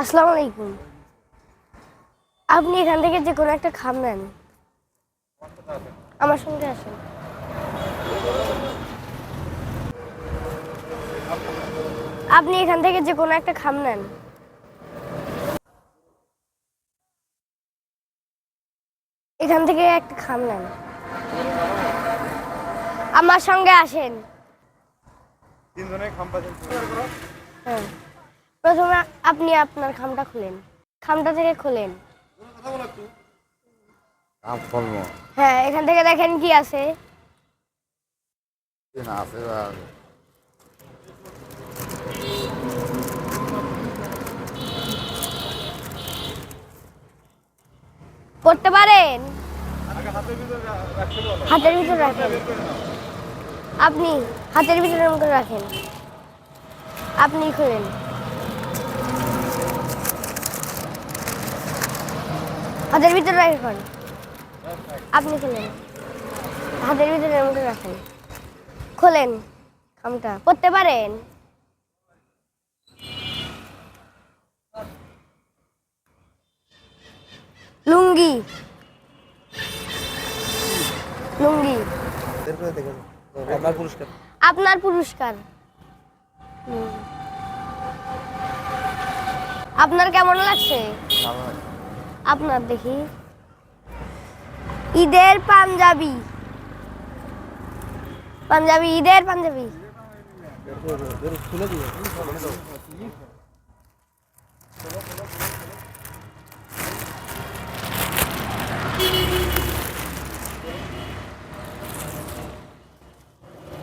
আসসালামু আলাইকুম। আপনি এখান থেকে যে কোনো একটা খাম নেন। আমার সঙ্গে আসুন। আপনি এখান থেকে যে কোনো একটা খাম নেন। এখান থেকে একটা খাম নেন। আমার সঙ্গে আসেন। তিনজনে খাম্পা হ্যাঁ। প্রথমে আপনি আপনার খামটা খুলেন। খামটা থেকে খুলেন। হ্যাঁ এখান থেকে দেখেন কি আছে। না করতে পারেন? হাতের ভিতরে রাখেন। আপনি হাতের ভিতরে রাখেন। আপনি খুলেন। হাতের ভিতরে রাখেন আপনি খুলেন। হাতের ভিতরে মতো রাখেন। খোলেন খামটা। করতে পারেন। লুঙ্গি। লুঙ্গি। আপনার পুরস্কার। আপনার পুরস্কার। আপনার কেমন লাগছে? ভালো লাগে। আপনার দেখি ঈদের পাঞ্জাবি পাঞ্জাবি ঈদের পাঞ্জাবি খুলে দিবে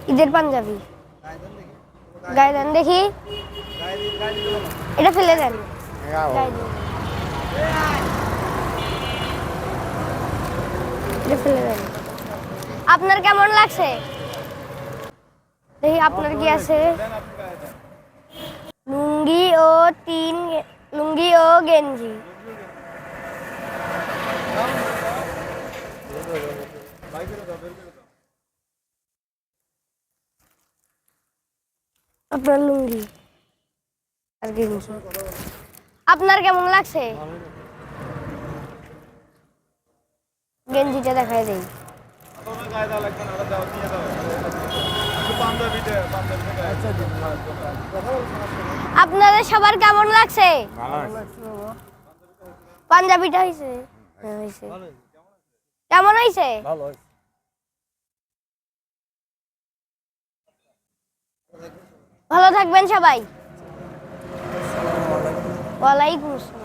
ঈদের পাঞ্জাবি গায়ে দেন দেখি এটা ফেলে দেন গাও। গায়ে দিন। আপনার কেমন লাগছে? দেখি আপনার কি আছে। লুঙ্গি ও তিন গে- লুঙ্গি ও গেঞ্জি। আপনার লুঙ্গি আর গেঞ্জি। আপনার কেমন লাগছে? গেঞ্জিটা দেখাই দেই। আপনাদের সবার কেমন লাগছে? পাঞ্জাবিটা হয়েছে হ্যাঁ কেমন হয়েছে ভালো থাকবেন সবাই। ওয়ালাইকুম আসসালাম।